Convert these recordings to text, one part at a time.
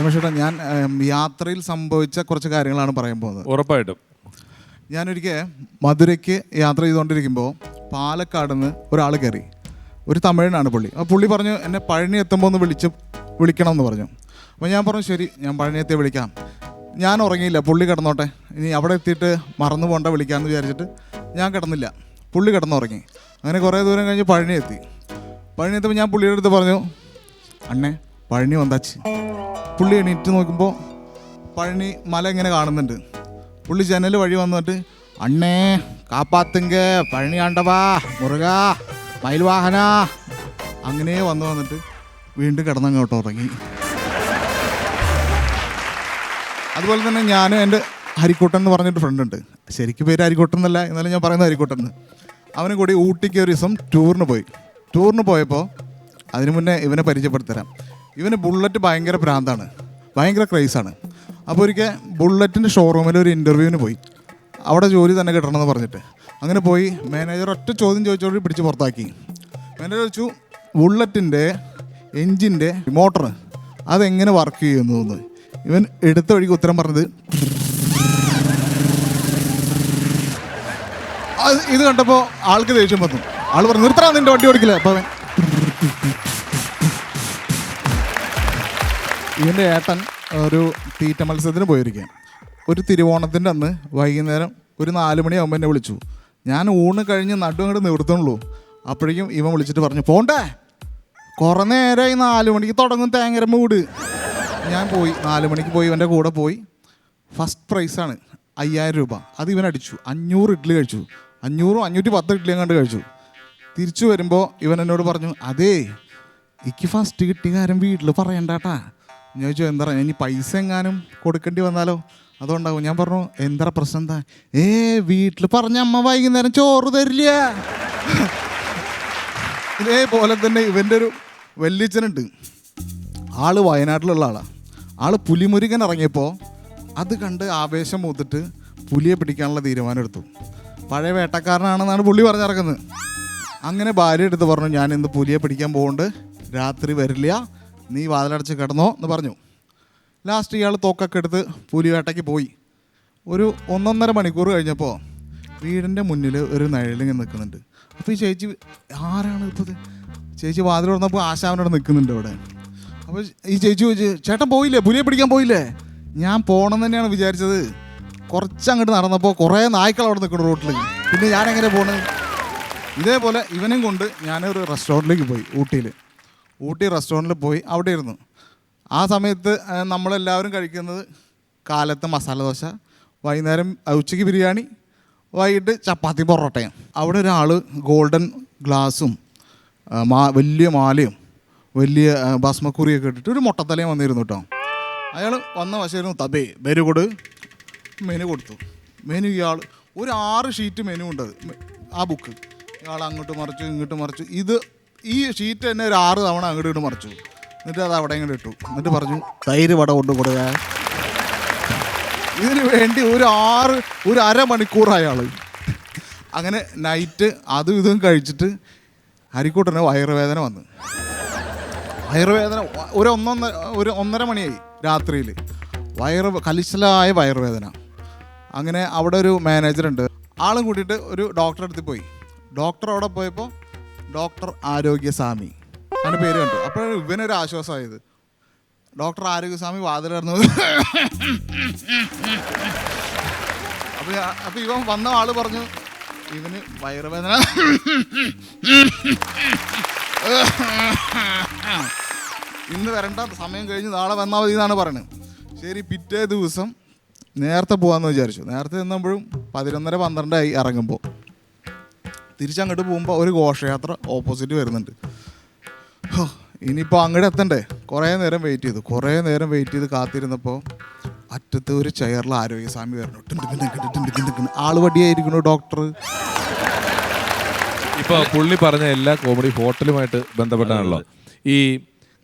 രമേശേട്ടാ ഞാൻ യാത്രയിൽ സംഭവിച്ച കുറച്ച് കാര്യങ്ങളാണ് പറയാൻ പോകുന്നത്. ഉറപ്പായിട്ടും. ഞാനൊരിക്കൽ മധുരയ്ക്ക് യാത്ര ചെയ്തുകൊണ്ടിരിക്കുമ്പോൾ പാലക്കാട് നിന്ന് ഒരാൾ കയറി. ഒരു തമിഴനാണ് പുള്ളി. അപ്പോൾ പുള്ളി പറഞ്ഞു എന്നെ പഴനി എത്തുമ്പോൾ ഒന്ന് വിളിച്ച് വിളിക്കണം എന്ന് പറഞ്ഞു. അപ്പോൾ ഞാൻ പറഞ്ഞു ശരി ഞാൻ പഴനി എത്തിയ വിളിക്കാം. ഞാൻ ഉറങ്ങിയില്ല. പുള്ളി കിടന്നോട്ടെ. ഇനി അവിടെ എത്തിയിട്ട് മറന്നു പോകണ്ട വിളിക്കാമെന്ന് വിചാരിച്ചിട്ട് ഞാൻ കിടന്നില്ല. പുള്ളി കിടന്നുറങ്ങി. അങ്ങനെ കുറേ ദൂരം കഴിഞ്ഞ് പഴനി എത്തി പഴനി എത്തുമ്പോൾ ഞാൻ പുള്ളിയുടെ അടുത്ത് പറഞ്ഞു അണ്ണേ പഴനി വന്നാച്ച് പുള്ളി എണീറ്റ് നോക്കുമ്പോൾ പഴനി മല ഇങ്ങനെ കാണുന്നുണ്ട്. പുള്ളി ജനൽ വഴി വന്നിട്ട് അണ്ണേ കാപ്പാത്തുങ്ക പഴനി ആണ്ടവാ മുറുക മയിൽവാഹന. അങ്ങനെ വന്നു വന്നിട്ട് വീണ്ടും കിടന്നങ്ങോട്ട് ഉറങ്ങി. അതുപോലെ തന്നെ ഞാൻ എന്റെ ഹരിക്കോട്ടൻ എന്ന് പറഞ്ഞിട്ട് ഫ്രണ്ട് ഉണ്ട്. ശരിക്കും പേര് ഹരിക്കോട്ടൻ എന്നല്ല എന്നാലും ഞാൻ പറയുന്നത് ഹരിക്കോട്ടൻ എന്ന്. അവനും കൂടി ഊട്ടിക്ക് ഒരു ദിവസം ടൂറിന് പോയി. ടൂറിന് പോയപ്പോൾ അതിനു മുന്നേ ഇവനെ പരിചയപ്പെടുത്തരാം. ഇവന് ബുള്ളറ്റ് ഭയങ്കര ഭ്രാന്താണ്. ഭയങ്കര ക്രൈസാണ് അപ്പോൾ ഒരിക്കൽ ബുള്ളറ്റിന്റെ ഷോറൂമിൽ ഒരു ഇന്റർവ്യൂവിന് പോയി. അവിടെ ജോലി തന്നെ കിട്ടണമെന്ന് പറഞ്ഞിട്ട്. അങ്ങനെ പോയി മാനേജർ ഒറ്റ ചോദ്യം ചോദിച്ചോടി പിടിച്ച് പുറത്താക്കി. മാനേജർ ചോദിച്ചു ബുള്ളറ്റിന്റെ എൻജിന്റെ മോട്ടർ അതെങ്ങനെ വർക്ക് ചെയ്യുന്നു എന്ന് ഇവൻ എടുത്ത വഴിക്ക് ഉത്തരം പറഞ്ഞത് ഇത് കണ്ടപ്പോൾ ആൾക്ക് ദേഷ്യം വന്നു. ആൾ പറഞ്ഞു നിർത്താൻ നിന്റെ വണ്ടി ഓടിക്കില്ല. അപ്പോൾ ഇവന്റെ ഏട്ടൻ ഒരു തീറ്റ മത്സരത്തിന് പോയിരിക്കുക ഒരു തിരുവോണത്തിന്റെ അന്ന് വൈകുന്നേരം ഒരു നാല് മണിയാകുമ്പോൾ എന്നെ വിളിച്ചു. ഞാൻ ഊണ് കഴിഞ്ഞ് നടു അങ്ങോട്ട് നിർത്തുന്നുള്ളൂ. അപ്പോഴേക്കും ഇവൻ വിളിച്ചിട്ട് പറഞ്ഞു പോണ്ടേ കുറേ നേരമായി നാല് മണിക്ക് തുടങ്ങും തേങ്ങരമ്മ വീട് ഞാൻ പോയി നാല് മണിക്ക് പോയി ഇവന്റെ കൂടെ പോയി. ഫസ്റ്റ് പ്രൈസാണ് അയ്യായിരം രൂപ. അത് ഇവൻ അടിച്ചു. അഞ്ഞൂറ് ഇഡ്ഡലി കഴിച്ചു. അഞ്ഞൂറും അഞ്ഞൂറ്റി പത്ത് ഇഡ്ഡലിയും കണ്ട് കഴിച്ചു. തിരിച്ചു വരുമ്പോൾ ഇവൻ എന്നോട് പറഞ്ഞു അതേ എനിക്ക് ഫസ്റ്റ് കിട്ടിയ കാര്യം വീട്ടിൽ പറയണ്ടാട്ടാ. ഞാൻ ചോദിച്ചു എന്താ പറയുക ഇനി പൈസ എങ്ങാനും കൊടുക്കേണ്ടി വന്നാലോ? അതുകൊണ്ടാവും ഞാൻ പറഞ്ഞു എന്താ പ്രശ്നം എന്താ? ഏ വീട്ടിൽ പറഞ്ഞ അമ്മ വൈകുന്നേരം ചോറ് തരില്ല. ഇതേപോലെ തന്നെ ഇവന്റെ ഒരു വല്യച്ഛനുണ്ട്. ആൾ വയനാട്ടിലുള്ള ആളാണ് ആൾ പുലിമുരുകൻ ഇറങ്ങിയപ്പോൾ അത് കണ്ട് ആവേശം മൂത്തിട്ട് പുലിയെ പിടിക്കാനുള്ള തീരുമാനം എടുത്തു. പഴയ വേട്ടക്കാരനാണെന്നാണ് പുള്ളി പറഞ്ഞിറക്കുന്നത് അങ്ങനെ ഭാര്യ എടുത്ത് പറഞ്ഞു ഞാൻ ഇന്ന് പുലിയെ പിടിക്കാൻ പോകുന്നുണ്ട് രാത്രി വരില്ല. നീ വാതിലടച്ച് കിടന്നോ എന്ന് പറഞ്ഞു. ലാസ്റ്റ് ഇയാൾ തോക്കൊക്കെ എടുത്ത് പുലിവേട്ടയ്ക്ക് പോയി. ഒരു ഒന്നൊന്നര മണിക്കൂർ കഴിഞ്ഞപ്പോൾ വീടിന്റെ മുന്നിൽ ഒരു നിഴലിങ്ങനെ നിൽക്കുന്നുണ്ട്. അപ്പോൾ ഈ ചേച്ചി ആരാണ് ഇപ്പോൾ ചേച്ചി വാതിൽ തുറന്നപ്പോൾ ആശാവിനോട് നിൽക്കുന്നുണ്ട് അവിടെ. അപ്പോൾ ഈ ചേച്ചി ചോദിച്ചു ചേട്ടൻ പോയില്ലേ? പുലിയെ പിടിക്കാൻ പോയില്ലേ? ഞാൻ പോകണം തന്നെയാണ് വിചാരിച്ചത്. കുറച്ചങ്ങോട്ട് നടന്നപ്പോൾ കുറേ നായ്ക്കൾ അവിടെ നിൽക്കുന്നു റോട്ടിൽ പിന്നെ ഞാനെങ്ങനെ പോണത് ഇതേപോലെ ഇവനും കൊണ്ട് ഞാനൊരു റെസ്റ്റോറന്റിലേക്ക് പോയി ഊട്ടിയിൽ ഊട്ടി റെസ്റ്റോറന്റിൽ പോയി അവിടെ ഇരുന്നു. ആ സമയത്ത് നമ്മളെല്ലാവരും കഴിക്കുന്നത് കാലത്ത് മസാല ദോശ വൈകുന്നേരം ഉച്ചയ്ക്ക് ബിരിയാണി വൈകിട്ട് ചപ്പാത്തി പൊറോട്ടയും. അവിടെ ഒരാൾ ഗോൾഡൻ ഗ്ലാസും മാ വലിയ മാലയും വലിയ ഭസ്മക്കുറിയൊക്കെ ഇട്ടിട്ട് ഒരു മുട്ടത്തലയും വന്നിരുന്നു കേട്ടോ അയാൾ വന്ന വശമായിരുന്നു തബേ മെനു കൊടു. മെനു കൊടുത്തു. മെനു ഇയാൾ ഒരു ആറ് ഷീറ്റ് മെനു ഉണ്ടത് ആ ബുക്ക്. ഇയാൾ അങ്ങോട്ട് മറിച്ചു ഇങ്ങോട്ട് മറിച്ചു. ഇത് ഈ ഷീറ്റ് തന്നെ ഒരു ആറ് തവണ അങ്ങോട്ട് ഇങ്ങോട്ട് മറിച്ചു. എന്നിട്ട് അത് അവിടെ ഇങ്ങോട്ട് ഇട്ടു. എന്നിട്ട് പറഞ്ഞു തൈര് വട കൊണ്ട് കൊടുക്കുക ഇതിന് വേണ്ടി ഒരു ആറ് ഒരു അരമണിക്കൂർ അയാൾ അങ്ങനെ നൈറ്റ് അതും ഇതും കഴിച്ചിട്ട് ഹരിക്കൂട്ടന് വയറുവേദന വന്ന്. വയറുവേദന ഒരു ഒന്നൊന്നര ഒരു ഒന്നര മണിയായി രാത്രിയിൽ വയറ് കലിശലായ വയറുവേദന. അങ്ങനെ അവിടെ ഒരു മാനേജറുണ്ട് ആളും കൂട്ടിയിട്ട് ഒരു ഡോക്ടറെ അടുത്ത് പോയി. ഡോക്ടർ അവിടെ പോയപ്പോൾ ഡോക്ടർ ആരോഗ്യസ്വാമി. അവന്റെ പേര് കണ്ടു. അപ്പോഴാണ് ഇവനൊരു ആശ്വാസമായത്. ഡോക്ടർ ആരോഗ്യസ്വാമി വാതിലിറന്നു അപ്പോൾ അപ്പോൾ ഇവൻ വന്ന ആൾ പറഞ്ഞു ഇവന് വയറുവേദന. ഇന്ന് വരണ്ട സമയം കഴിഞ്ഞ് നാളെ വന്നാൽ മതി എന്നാണ് പറയുന്നത് ശരി പിറ്റേ ദിവസം നേരത്തെ പോകാമെന്ന് വിചാരിച്ചു. നേരത്തെ നിന്നപ്പോഴും പതിനൊന്നര പന്ത്രണ്ടായി ഇറങ്ങുമ്പോൾ തിരിച്ചങ്ങോട്ട് പോകുമ്പോൾ ഒരു ഘോഷയാത്ര ഓപ്പോസിറ്റ് വരുന്നുണ്ട്. ഇനിയിപ്പോൾ അങ്ങോട്ട് എത്തണ്ടേ? കുറേ നേരം വെയിറ്റ് ചെയ്തു. കുറേ നേരം വെയിറ്റ് ചെയ്ത് കാത്തിരുന്നപ്പോൾ അറ്റത്ത് ഒരു ചെയറിൽ ആരോഗ്യസ്വാമി വരണം. ആൾ വടിയായിരിക്കണു ഡോക്ടർ ഇപ്പോൾ പുള്ളി പറഞ്ഞ എല്ലാ കോമഡി ഹോട്ടലുമായിട്ട് ബന്ധപ്പെട്ടാണല്ലോ. ഈ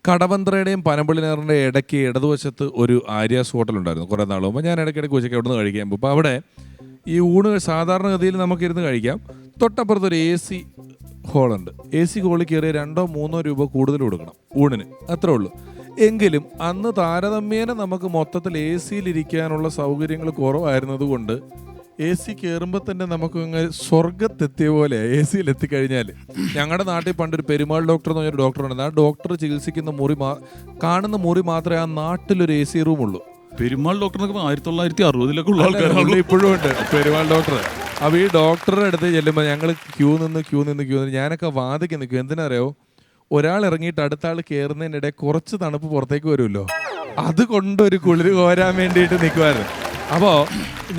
കടവന്ത്രയുടെയും പനമ്പള്ളിനേറിന്റെ ഇടയ്ക്ക് ഇടതുവശത്ത് ഒരു ആര്യാസ് ഹോട്ടൽ ഉണ്ടായിരുന്നു കുറേ നാൾ മുമ്പ്. ഞാൻ ഇടയ്ക്കിടയ്ക്ക് ഉച്ചയ്ക്ക് അവിടെ നിന്ന് കഴിക്കാൻ അപ്പോൾ അവിടെ ഈ ഊണ് സാധാരണഗതിയിൽ നമുക്കിരുന്ന് കഴിക്കാം. തൊട്ടപ്പുറത്ത് ഒരു എ സി ഹോളുണ്ട് എ സി ഹോളിൽ കയറിയ രണ്ടോ മൂന്നോ രൂപ കൂടുതൽ കൊടുക്കണം ഊണിന്. അത്രേ ഉള്ളൂ. എങ്കിലും അന്ന് താരതമ്യേന നമുക്ക് മൊത്തത്തിൽ എ സിയിലിരിക്കാനുള്ള സൗകര്യങ്ങൾ കുറവായിരുന്നതുകൊണ്ട് എ സി കയറുമ്പോൾ തന്നെ നമുക്ക് അങ്ങ് സ്വർഗത്തെത്തിയ പോലെ എ സിയിൽ എത്തിക്കഴിഞ്ഞാൽ ഞങ്ങളുടെ നാട്ടിൽ പണ്ടൊരു പെരുമാൾ ഡോക്ടർ എന്ന് പറഞ്ഞൊരു ഡോക്ടർ ഉണ്ട് ആ ഡോക്ടർ ചികിത്സിക്കുന്ന മുറി മാ കാണുന്ന മുറി മാത്രമേ ആ നാട്ടിലൊരു എ സി റൂമുള്ളൂ പെരുമാൾ ഡോക്ടർ എന്നൊക്കെ ആയിരത്തി തൊള്ളായിരത്തി അറുപതിലൊക്കെ ഉള്ള പുള്ളി ആൾക്കാരാണ്. ഇപ്പോഴും ഉണ്ട്. പെരുമാൾ ഡോക്ടർ അപ്പൊ ഈ ഡോക്ടറുടെ അടുത്ത് ചെല്ലുമ്പോൾ ഞങ്ങൾ ക്യൂ നിന്ന് ക്യൂ നിന്ന് ക്യൂ നിന്ന് ഞാനൊക്കെ വാദിക്ക് നിൽക്കും. എന്തിനറിയോ? ഒരാൾ ഇറങ്ങിയിട്ട് അടുത്ത ആൾ കയറുന്നതിനിടെ കുറച്ച് തണുപ്പ് പുറത്തേക്ക് വരുമല്ലോ. അത് കൊണ്ടൊരു കുളിര് കോരാൻ വേണ്ടിയിട്ട് നിൽക്കുമായിരുന്നു അപ്പോൾ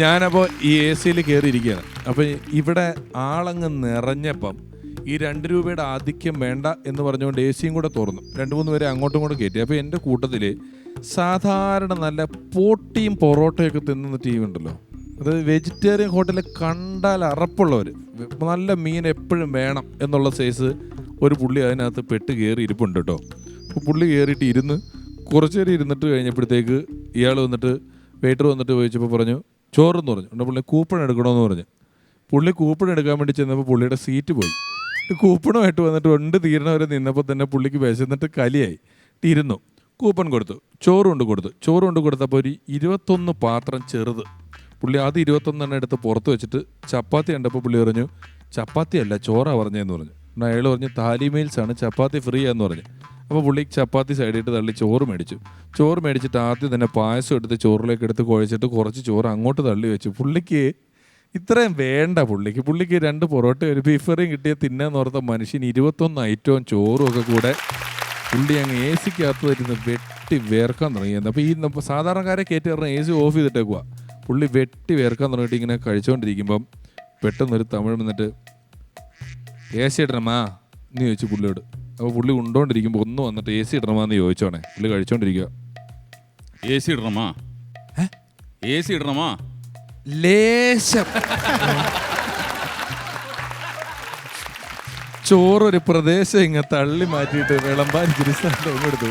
ഞാനപ്പോൾ ഈ എ സിയിൽ കയറിയിരിക്കുകയാണ് അപ്പോൾ ഇവിടെ ആളങ്ങ് നിറഞ്ഞപ്പം ഈ രണ്ട് രൂപയുടെ ആധിക്യം വേണ്ട എന്ന് പറഞ്ഞുകൊണ്ട് എ സിയും കൂടെ തുറന്നു. രണ്ട് മൂന്ന് പേരെ അങ്ങോട്ടും ഇങ്ങോട്ടും കയറ്റി. അപ്പോൾ എന്റെ കൂട്ടത്തിൽ സാധാരണ നല്ല പോട്ടിയും പൊറോട്ടയൊക്കെ തിന്നുന്ന ടീം ഉണ്ടല്ലോ. അത് വെജിറ്റേറിയൻ ഹോട്ടലിൽ കണ്ടാൽ അറപ്പുള്ളവർ നല്ല മീൻ എപ്പോഴും വേണം എന്നുള്ള സൈസ് ഒരു പുള്ളി അതിനകത്ത് പെട്ട് കയറി ഇരിപ്പുണ്ട് കേട്ടോ പുള്ളി കയറിയിട്ട് ഇരുന്ന് കുറച്ച് നേരം ഇരുന്നിട്ട് കഴിഞ്ഞപ്പോഴത്തേക്ക് ഇയാൾ വന്നിട്ട് വെയിറ്റർ വന്നിട്ട് ചോദിച്ചപ്പോൾ പറഞ്ഞു ചോറെന്ന് പറഞ്ഞു. എന്റെ പുള്ളി കൂപ്പൺ എടുക്കണമെന്ന് പറഞ്ഞു. പുള്ളി കൂപ്പൺ എടുക്കാൻ വേണ്ടി ചെന്നപ്പോൾ പുള്ളിയുടെ സീറ്റ് പോയി. കൂപ്പണുമായിട്ട് വന്നിട്ട് രണ്ട് തീരണവരെ നിന്നപ്പോൾ തന്നെ പുള്ളിക്ക് വിശന്നിട്ട് കലിയായി. ഇരുന്നു. കൂപ്പൺ കൊടുത്തു ചോറ് കൊണ്ട് കൊടുത്തു. ചോറ് കൊണ്ട് കൊടുത്തപ്പോൾ ഒരു ഇരുപത്തൊന്ന് പാത്രം ചെറുത്. പുള്ളി ആദ്യം ഇരുപത്തൊന്നെണ്ണം എടുത്ത് പുറത്ത് വെച്ചിട്ട് ചപ്പാത്തി കണ്ടപ്പോൾ പുള്ളി പറഞ്ഞു ചപ്പാത്തി അല്ല ചോറാ പറഞ്ഞതെന്ന് പറഞ്ഞു. എന്നാൽ അയാൾ പറഞ്ഞു താലി മീൽസ് ആണ് ചപ്പാത്തി ഫ്രീ ആന്ന് പറഞ്ഞു. അപ്പോൾ പുള്ളി ചപ്പാത്തി സൈഡിട്ട് തള്ളി ചോറ് മേടിച്ചു. ചോറ് മേടിച്ചിട്ട് ആദ്യം തന്നെ പായസം എടുത്ത് ചോറിലേക്ക് എടുത്ത് കുഴച്ചിട്ട് കുറച്ച് ചോറ് അങ്ങോട്ട് തള്ളി വെച്ചു. പുള്ളിക്ക് ഇത്രയും വേണ്ട പുള്ളിക്ക്. പുള്ളിക്ക് രണ്ട് പൊറോട്ട ഒരു ബീഫ് കറിയും തിന്നാന്ന് ഓർത്ത മനുഷ്യൻ ഇരുപത്തൊന്ന് ഐറ്റവും ചോറും ഒക്കെ കൂടെ പുള്ളി അങ്ങ് എ സിക്കകത്ത് വരുന്ന വെട്ടി വേർക്കാൻ തുടങ്ങിയത് അപ്പോൾ ഈ സാധാരണക്കാരെ കയറ്റി പറഞ്ഞ എ സി ഓഫ് ചെയ്തിട്ടേക്കുക പുള്ളി വെട്ടി വേർക്കാൻ തുടങ്ങിയിട്ട് ഇങ്ങനെ കഴിച്ചുകൊണ്ടിരിക്കുമ്പം പെട്ടെന്നൊരു തമിഴ് വന്നിട്ട് എ സി ഇടണമാ എന്ന് ചോദിച്ചു പുള്ളിയോട്. അപ്പോൾ പുള്ളി ഉണ്ടോണ്ടിരിക്കുമ്പോൾ ഒന്ന് വന്നിട്ട് എ സി ഇടണമാന്ന് ചോദിച്ചോണേ. പുള്ളി കഴിച്ചോണ്ടിരിക്കുക എ സി ഇടണമാ? എ സി ഇടണമാ? ലേശം. ചോറൊരു പ്രദേശം ഇങ്ങ തള്ളി മാറ്റിയിട്ട് വിളമ്പാൻ തിരിച്ചു എടുത്തു